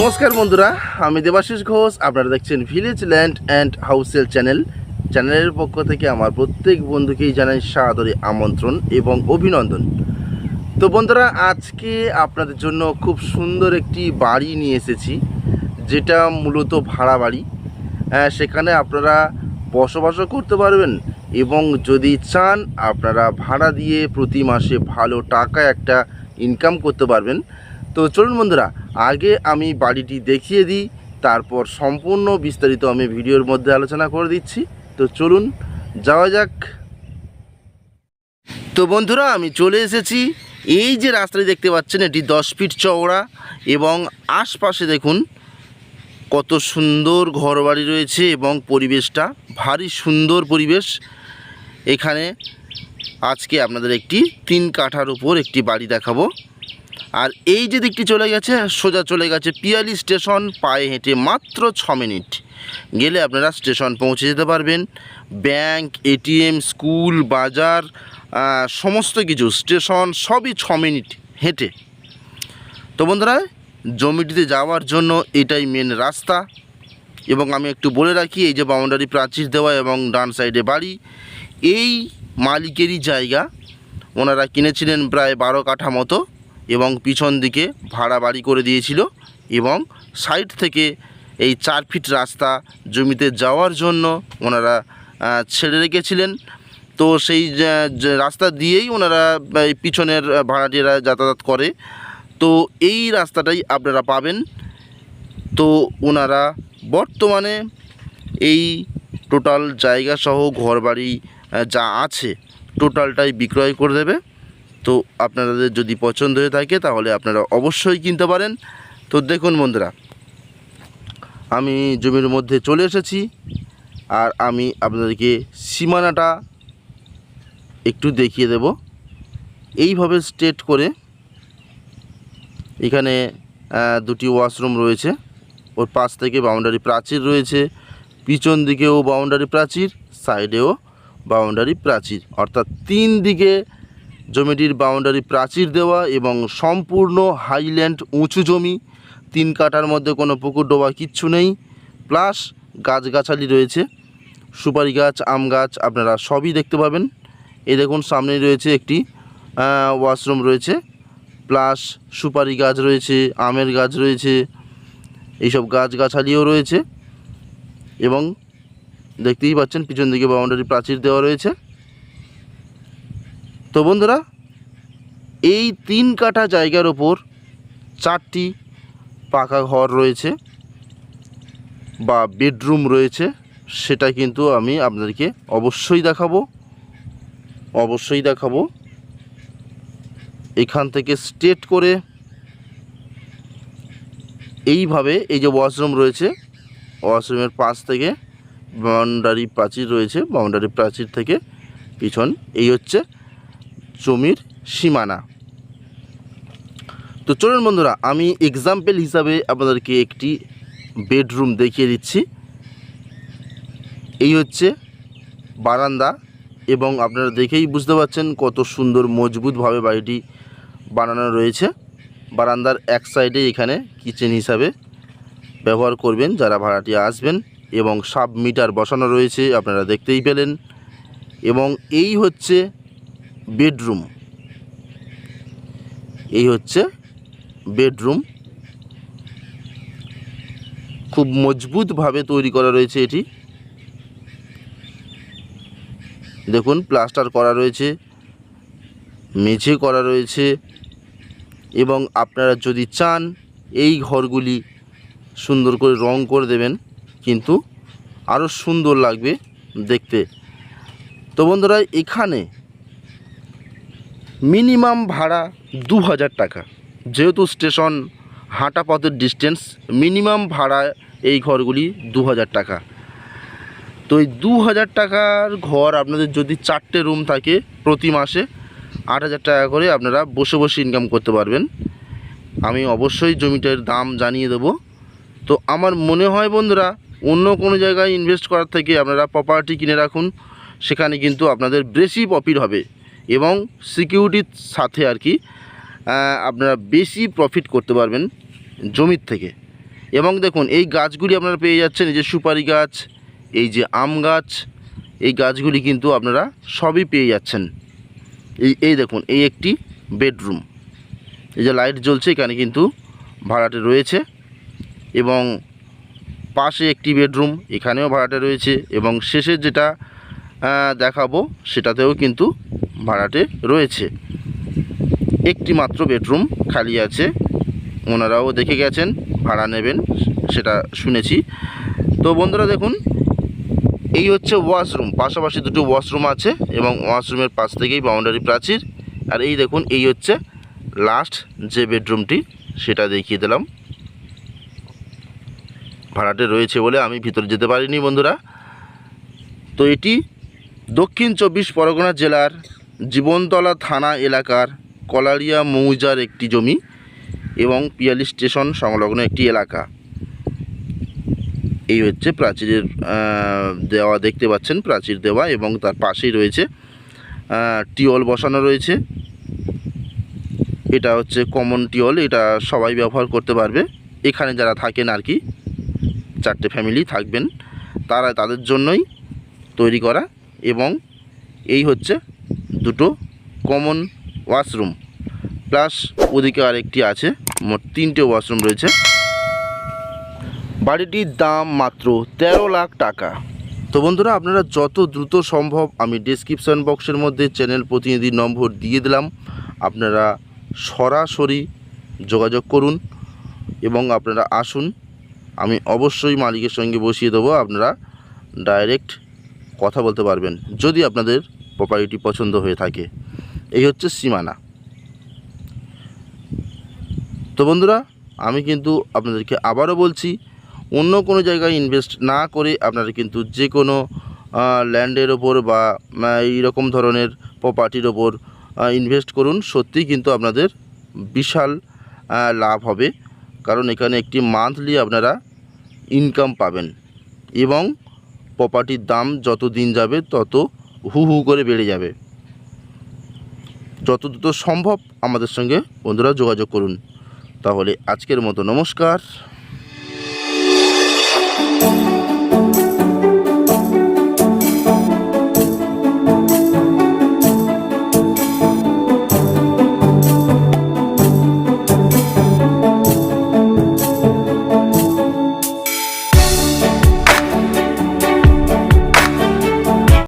নমস্কার বন্ধুরা, আমি দেবাশিস ঘোষ, আপনারা দেখছেন ভিলেজ ল্যান্ড অ্যান্ড হাউসেল চ্যানেল চ্যানেলের পক্ষ থেকে আমার প্রত্যেক বন্ধুকেই জানাই সাদরে আমন্ত্রণ এবং অভিনন্দন। তো বন্ধুরা, আজকে আপনাদের জন্য খুব সুন্দর একটি বাড়ি নিয়ে এসেছি, যেটা মূলত ভাড়া বাড়ি। সেখানে আপনারা বসবাসও করতে পারবেন এবং যদি চান, আপনারা ভাড়া দিয়ে প্রতি মাসে ভালো টাকা একটা ইনকাম করতে পারবেন। তো চলুন বন্ধুরা, আগে আমি বাড়িটি দেখিয়ে দিই, তারপর সম্পূর্ণ বিস্তারিত আমি ভিডিওর মধ্যে আলোচনা করে দিচ্ছি। তো চলুন, যাওয়া যাক। তো বন্ধুরা, আমি চলে এসেছি। এই যে রাস্তাটি দেখতে পাচ্ছেন, এটি দশ ফিট চওড়া এবং আশপাশে দেখুন কত সুন্দর ঘরবাড়ি রয়েছে এবং পরিবেশটা ভারী সুন্দর পরিবেশ। এখানে আজকে আপনাদের একটি তিন কাঠার উপর একটি বাড়ি দেখাবো। আর এই যে দিকটি চলে গেছে, সোজা চলে গেছে পিয়ালি স্টেশন, পায়ে হেঁটে মাত্র ছ মিনিট। গেলে আপনারা স্টেশন পৌঁছে যেতে পারবেন। ব্যাংক, এটিএম, স্কুল, বাজার সমস্ত কিছু, স্টেশন সবই ছ মিনিট হেঁটে। তো বন্ধুরা, জমিটিতে যাওয়ার জন্য এটাই মেন রাস্তা। এবং আমি একটু বলে রাখি, এই যে বাউন্ডারি প্রাচীর দেওয়া এবং ডান সাইডে বাড়ি, এই মালিকেরই জায়গা। ওনারা কিনেছিলেন প্রায় বারো কাঠা মতো। এবং পিছন দিকে ভাড়া বাড়ি করে দিয়েছিল এবং সাইড থেকে এই চার ফিট রাস্তা জমিতে যাওয়ার জন্য ওনারা ছেড়ে রেখেছিলেন। তো সেই রাস্তা দিয়েই ওনারা পিছনের ভাড়াটিরা যাতায়াত করে। তো এই রাস্তাটাই আপনারা পাবেন। তো ওনারা বর্তমানে এই টোটাল জায়গা সহ ঘরবাড়ি যা আছে, টোটালটাই বিক্রয় করে দেবে। তো আপনাদের যদি পছন্দ হয়ে থাকে, তাহলে আপনারা অবশ্যই কিনতে পারেন। তো দেখুন বন্ধুরা, আমি জমির মধ্যে চলে এসেছি, আর আমি আপনাদেরকে সীমানাটা একটু দেখিয়ে দেব। এইভাবে স্ট্রেট করে এখানে দুটি ওয়াশরুম রয়েছে। ওর পাশ থেকে বাউন্ডারি প্রাচীর রয়েছে, পিছন দিকেও বাউন্ডারি প্রাচীর সাইডেও বাউন্ডারি প্রাচীর। অর্থাৎ তিন দিকে জমিটির বাউন্ডারি প্রাচীর দেওয়া এবং সম্পূর্ণ হাইল্যান্ড উঁচু জমি। তিন কাটার মধ্যে কোনো পুকুর ডোবা কিচ্ছু নেই। প্লাস গাছগাছালি রয়েছে। সুপারি গাছ, আম গাছ আপনারা সবই দেখতে পাবেন। এ দেখুন, সামনেই রয়েছে একটি ওয়াশরুম রয়েছে। প্লাস সুপারি গাছ রয়েছে, আমের গাছ রয়েছে, এইসব গাছগাছালিও রয়েছে। এবং দেখতেই পাচ্ছেন, পিছন দিকে বাউন্ডারি প্রাচীর দেওয়া রয়েছে। তো বন্ধুরা, এই তিন কাঠা জায়গার ওপর চারটি পাকা ঘর রয়েছে বা বেডরুম রয়েছে, সেটা কিন্তু আমি আপনাদেরকে অবশ্যই দেখাবো অবশ্যই দেখাবো। এখান থেকে স্ট্রেট করে এইভাবে এই যে ওয়াশরুম রয়েছে, ওয়াশরুমের পাশ থেকে বাউন্ডারি প্রাচীর রয়েছে, বাউন্ডারি প্রাচীর থেকে পিছন, এই হচ্ছে জমির সীমানা। তো চলুন বন্ধুরা, আমি এক্সাম্পল হিসাবে আপনাদেরকে একটি বেডরুম দেখিয়ে দিচ্ছি। এই হচ্ছে বারান্দা এবং আপনারা দেখেই বুঝতে পারছেন কত সুন্দর মজবুতভাবে বাড়িটি বানানো রয়েছে। বারান্দার এক সাইডে এখানে কিচেন হিসাবে ব্যবহার করবেন যারা ভাড়াটি আসবেন এবং সাব মিটার বসানো রয়েছে, আপনারা দেখতেই পেলেন। এবং এই হচ্ছে বেডরুম। এই হচ্ছে বেডরুম। খুব মজবুতভাবে তৈরি করা রয়েছে এটি। দেখুন, প্লাস্টার করা রয়েছে, মেঝে করা রয়েছে এবং আপনারা যদি চান, এই ঘরগুলি সুন্দর করে রং করে দেবেন, কিন্তু আরও সুন্দর লাগবে দেখতে। তো বন্ধুরা, এখানে মিনিমাম ভাড়া দু হাজার টাকা। যেহেতু স্টেশন হাঁটা পথের ডিস্টেন্স মিনিমাম ভাড়া এই ঘরগুলি দু হাজার টাকা। তো এই দু হাজার টাকার ঘর আপনাদের যদি চারটে রুম থাকে প্রতি মাসে আট হাজার টাকা করে আপনারা বসে বসে ইনকাম করতে পারবেন। আমি অবশ্যই জমিটার দাম জানিয়ে দেবো। তো আমার মনে হয় বন্ধুরা, অন্য কোনো জায়গায় ইনভেস্ট করার থেকে আপনারা প্রপার্টি কিনে রাখুন, সেখানে কিন্তু আপনাদের বেশি প্রফিট হবে। এবং সিকিউরিটির সাথে আর কি আপনারা বেশি প্রফিট করতে পারবেন জমির থেকে। এবং দেখুন, এই গাছগুলি আপনারা পেয়ে যাচ্ছেন, এই যে সুপারি গাছ, এই যে আম গাছ, এই গাছগুলি কিন্তু আপনারা সবই পেয়ে যাচ্ছেন। এই এই দেখুন, এই একটি বেডরুম এই যে লাইট জ্বলছে, এখানে কিন্তু ভাড়াটে রয়েছে। এবং পাশে একটি বেডরুম এখানেও ভাড়াটে রয়েছে। এবং শেষে যেটা দেখাবো, সেটাতেও কিন্তু ভাড়াটে রয়েছে। একটি মাত্র বেডরুম খালি আছে। ওনারাও দেখে গেছেন, ভাড়া নেবেন, সেটা শুনেছি। তো বন্ধুরা দেখুন, এই হচ্ছে ওয়াশরুম। পাশাপাশি দুটো ওয়াশরুম আছে এবং ওয়াশরুমের পাশ থেকেই বাউন্ডারি প্রাচীর। আর এই দেখুন, এই হচ্ছে লাস্ট যে বেডরুমটি, সেটা দেখিয়ে দিলাম। ভাড়াটে রয়েছে বলে আমি ভিতরে যেতে পারিনি বন্ধুরা। তো এটি দক্ষিণ চব্বিশ পরগনা জেলার জীবনতলা থানা এলাকার কলারিয়া মৌজার একটি জমি এবং পিয়ালি স্টেশন সংলগ্ন একটি এলাকা। এই হচ্ছে প্রাচীরের দেওয়া, দেখতে পাচ্ছেন প্রাচীর দেওয়া এবং তার পাশেই রয়েছে টিওল বসানো রয়েছে। এটা হচ্ছে কমন টিওল এটা সবাই ব্যবহার করতে পারবে। এখানে যারা থাকেন আর কি, চারটে ফ্যামিলি থাকবেন, তারা তাদের জন্যই তৈরি করা এবং এই হচ্ছে দুটো কমন ওয়াশরুম প্লাস ওদিকে আরেকটি আছে, মোট তিনটে ওয়াশরুম রয়েছে। বাড়িটির দাম মাত্র তেরো লাখ টাকা। তো বন্ধুরা, আপনারা যত দ্রুত সম্ভব আমি ডিসক্রিপশন বক্সের মধ্যে চ্যানেল প্রতিনিধি নম্বর দিয়ে দিলাম। আপনারা সরাসরি যোগাযোগ করুন এবং আপনারা আসুন। আমি অবশ্যই মালিকের সঙ্গে বসিয়ে দেবো, আপনারা ডাইরেক্ট কথা বলতে পারবেন। যদি আপনাদের প্রপার্টি পছন্দ হয়ে থাকে। এই হচ্ছে সীমানা। তো বন্ধুরা, আমি কিন্তু আপনাদেরকে আবারও বলছি, অন্য কোনো জায়গায় ইনভেস্ট না করে আপনারা কিন্তু যে কোনো ল্যান্ডের ওপর বা এইরকম ধরনের প্রপার্টির ওপর ইনভেস্ট করুন, সত্যিই কিন্তু আপনাদের বিশাল লাভ হবে। কারণ এখানে একটি মান্থলি আপনারা ইনকাম পাবেন এবং প্রপার্টির দাম যত দিন যাবে তত হু হু করে বেড়ে যাবে। যত দ্রুত সম্ভব আমাদের সঙ্গে বন্ধুরা যোগাযোগ করুন। তাহলে আজকের মতো নমস্কার।